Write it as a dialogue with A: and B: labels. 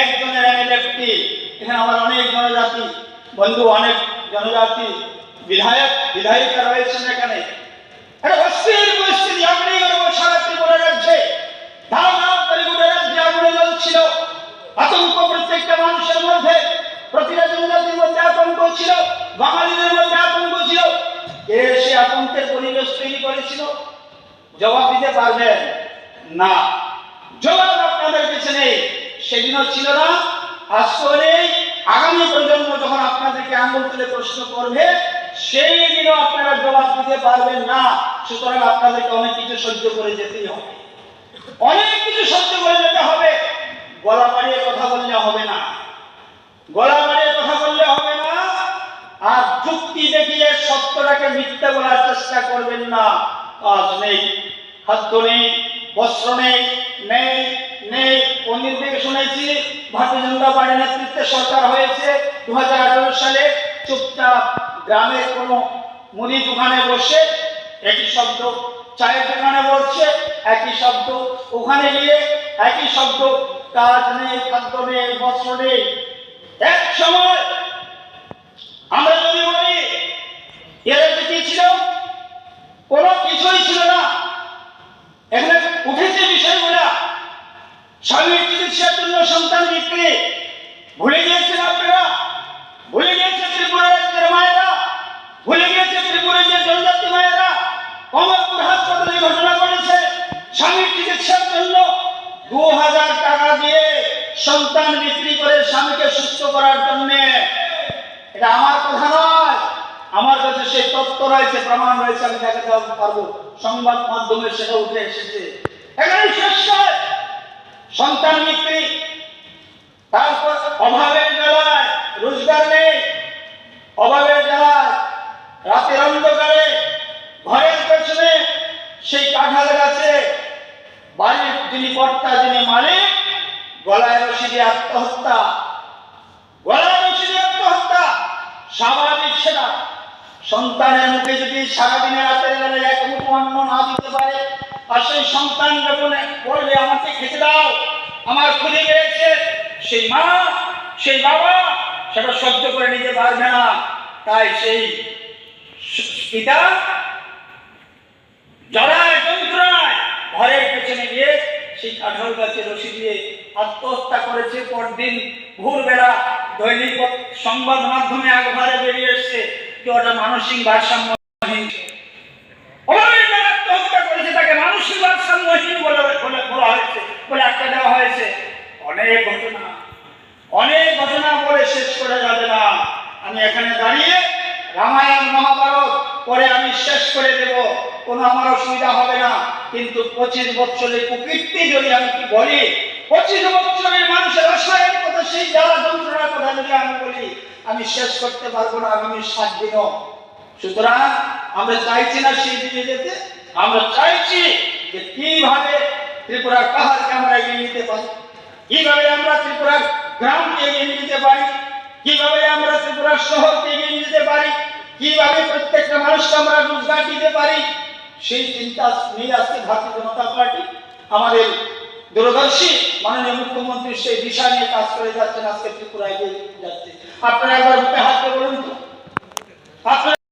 A: একজনের এমএলএফটি এখানে আমার অনেক জনজাতি, বন্ধু, অনেক জনজাতি, বিধায়ক, বিধায়িকা রয়েছেন এখানে। একটা অস্থির পরিস্থিতি আপনি সারা ত্রিপুরা ধাম ধাম করে রাজ্যে আগুনে জ্বলছিল। আতঙ্ক প্রত্যেকটা মানুষের মধ্যে, প্রতিটা জনজাতির মধ্যে আতঙ্ক ছিল, বাঙালিদের মধ্যে আতঙ্ক ছিল। কে সে আতঙ্কের পরিবেশ তৈরি করেছিল। জবাব দিতে পারবেন? না। জবাব আপনাদের কাছে সেদিনও ছিল না। নেই আগামী প্রজন্ম যখন আপনাদেরকে আঙুল তুলে প্রশ্ন করবে, সেই দিনও আপনারা জবাব দিতে পারবেন না। সুতরাং আপনাদেরকে অনেক কিছু সহ্য করে যেতেই হবে। অনেক কিছু সহ্য করে যেতে হবে। গলা বাড়িয়ে কথা বললে হবে না। গলা বাড়িয়ে কথা বললে হবে না। আর যুক্তি দেখিয়ে সত্যটাকে মিথ্যে বলার চেষ্টা করবেন না। কাজ নেই, খাদ্য নেই, বস্ত্র নেই নেই অন্যের থেকে শুনেছি, ভারতীয় জনতা পার্টির নেতৃত্বে সরকার হয়েছে। দু সালে চুপচাপ গ্রামের কোনো মুদি দোকানে বসে একই শব্দ চায়ের দোকানে বসছে একই শব্দ ওখানে গিয়ে একই শব্দ, কাজ নেই, খাদ্য নেই, বস্ত্র নেই। এক সময় আমরা যদি বলি এরা কি ছিল? কোনো কিছুই ছিল না। স্বামীর চিকিৎসার জন্য সন্তান বিক্রি ভুলে গিয়েছেন আপনারা? ভুলে গিয়েছে ত্রিপুরা মায়েরা? ভুলে গিয়েছে ত্রিপুরার যে জনজাতি মায়েরা? কমলপুর হাসপাতালে ঘটনা ঘটেছে স্বামীর চিকিৎসার জন্য দু হাজার টাকা দিয়ে সন্তান বিক্রি করে স্বামীকে সুস্থ করার জন্য। এটা আমার কথা নয়। আমার কাছে সেই তথ্য রয়েছে, প্রমাণ রয়েছে, আমি দেখাতে পারব। সংবাদ মাধ্যমে সেটা উঠে এসেছে। এখানে শেষ নয়। সন্তান বিক্রি, তারপর অভাবের জ্বালায় রোজগার নেই, অভাবের জ্বালায় রাতের অন্ধকারে ঘরের পেছনে সেই কাঁঠাল গাছে বাড়ির যিনি কর্তা যিনি মালিক, গলায় রশি দিয়ে আত্মহত্যা, গলায় রশি দিয়ে আত্মহত্যা, স্বাভাবিক সেটা। সন্তানের মুখে যদি সারাদিনে রাতের বেলায় এক মুঠো অন্ন না দিতে পারে আর সেই সন্তান যখন বলবে, আমাকে খেতে দাও, আমার খুঁজে গিয়েছে সেই মা, সেই বাবা সেটা সহ্য করে নিতে পারবে না। তাই সেই পিতা জড়ায়, যন্ত্রণায় ঘরের পেছনে গিয়ে সেই কাঁঠাল গাছে রশি দিয়ে আত্মহত্যা করেছে। পরদিন ভোরবেলা দৈনিক সংবাদ মাধ্যমে একবারে বেরিয়ে এসছে যে ওটা মানসিক ভারসাম্যহীন অভাবের দ্বারা আত্মহত্যা করেছে তাকে মানসিক ভারসাম্যহীন বলে বলে বলা হয়েছে বলে একটা দেওয়া হয়েছে অনেক ঘটনা। অনেক ঘটনা বলে শেষ করা যাবে না। আমি এখানে দাঁড়িয়ে রামায়ণ মহাভারত পরে আমি শেষ করে দেব। কোনো আমার অসুবিধা হবে না। কিন্তু পঁচিশ বছরের কুকীর্তি যদি আমি বলি, পঁচিশ বছরের মানুষের রসায়নের কথা, সেই জ্বালা যন্ত্রণার কথা যদি আমি বলি, আমি শেষ করতে পারব না আগামী সাত দিনও। সুতরাং আমরা চাইছি না সেই দিকে যেতে। আমরা চাইছি যে কীভাবে ত্রিপুরার পাহাড়কে আমরা এগিয়ে নিতে পারি। কীভাবে আমরা ত্রিপুরার গ্রামকে এগিয়ে নিয়ে যেতে পারি? কীভাবে আমরা ত্রিপুরার শহরকে এগিয়ে নিয়ে যেতে পারি? কীভাবে প্রত্যেকটা মানুষকে আমরা রোজগার দিতে পারি? সেই চিন্তা নিয়ে আজকে ভারতীয় জনতা পার্টি, আমাদের দূরদর্শী, মাননীয় মুখ্যমন্ত্রী সেই দিশা নিয়ে কাজ করে যাচ্ছেন আজকে ত্রিপুরা এগিয়ে যাচ্ছে। আপনারা একবার হাত বলুন তো। আপনারা